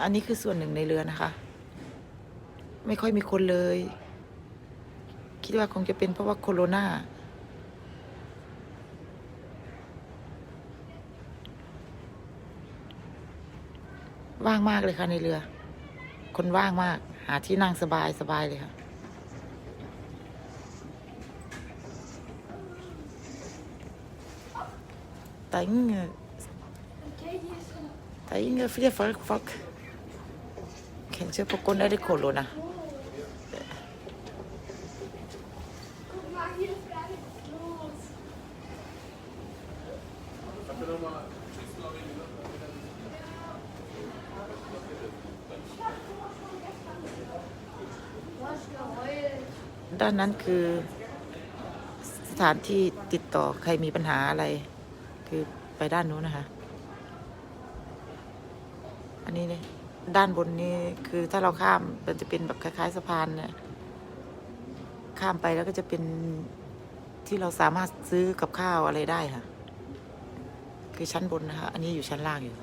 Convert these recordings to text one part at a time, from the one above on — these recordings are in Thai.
อันนี้คือส่วนหนึ่งในเรือนะคะ ไม่ค่อยมีคนเลย คิดว่าคงจะเป็นเพราะว่าโคโรนาว่างมากเลยค่ะในเรือ คนว่างมาก หาที่นั่งสบายสบายเลยค่ะ Det er ingen, det er ingen flere folk. folk. Kanskje på grunn av 갱체 복권 에리콜로ได้ดีโคโลนะด้านนั้นคือสถานที่ติดต่อใครมีปัญหาอะไร คือไปด้านนู้นนะคะ อันนี้เนี่ย ด้านบนนี้คือถ้าเราข้ามมันจะเป็นแบบคล้าย ๆสะพานเนี่ยข้ามไปแล้วก็จะเป็นที่เราสามารถซื้อกับข้าวอะไรได้ค่ะ คือชั้นบนนะคะ อันนี้อยู่ชั้นล่างอยู่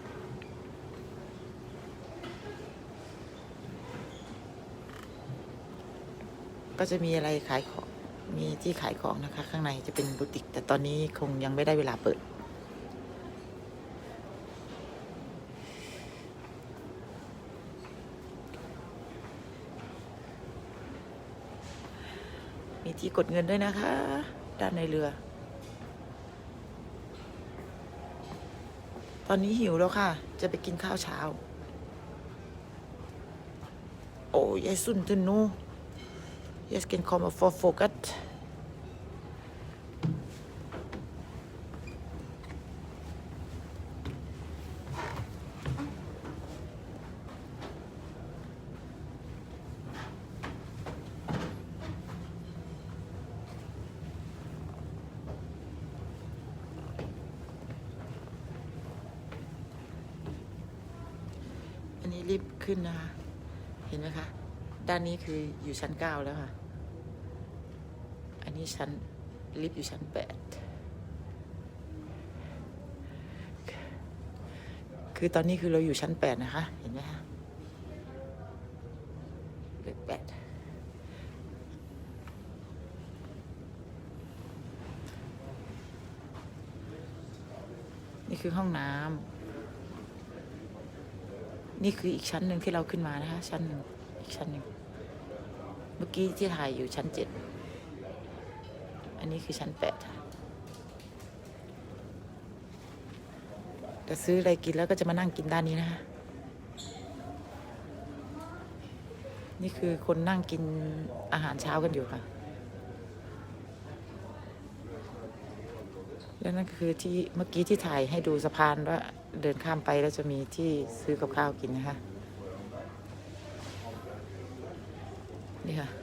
ก็จะมีอะไรขายของ มีที่ขายของนะคะ ข้างในจะเป็นบูติก แต่ตอนนี้คงยังไม่ได้เวลาเปิด มีที่กดเงินด้วยนะคะ ด้านในเรือ ตอนนี้หิวแล้วค่ะ จะไปกินข้าวเช้า โอ้ยายสุนทนู Jeg skal komme og få frokost. นนี้รีบขึ้นนะคะ เห็นไหมคะ ด้านนี้คืออยู่ชั้นเก้าแล้วค่ะ อันนี้ชั้นลิฟต์อยู่ชั้นแปดคือตอนนี้คือเราอยู่ชั้นแปดนะคะ เห็นไหมคะเลขแปดนี่คือห้องน้ำ นี่คืออีกชั้นหนึ่งที่เราขึ้นมานะคะชั้นหนึ่งอีกชั้นหนึ่งเมื่อกี้ที่ถ่ายอยู่ชั้นเจ็ดอันนี้คือชั้นแปดค่ะจะซื้ออะไรกินแล้วก็จะมานั่งกินด้านนี้นะคะนี่คือคนนั่งกินอาหารเช้ากันอยู่ค่ะ แล้วนั่นคือที่เมื่อกี้ที่ถ่ายให้ดูสะพานว่า เดินข้ามไปแล้วจะมีที่ซื้อกับข้าวกินนะคะ นี่ค่ะ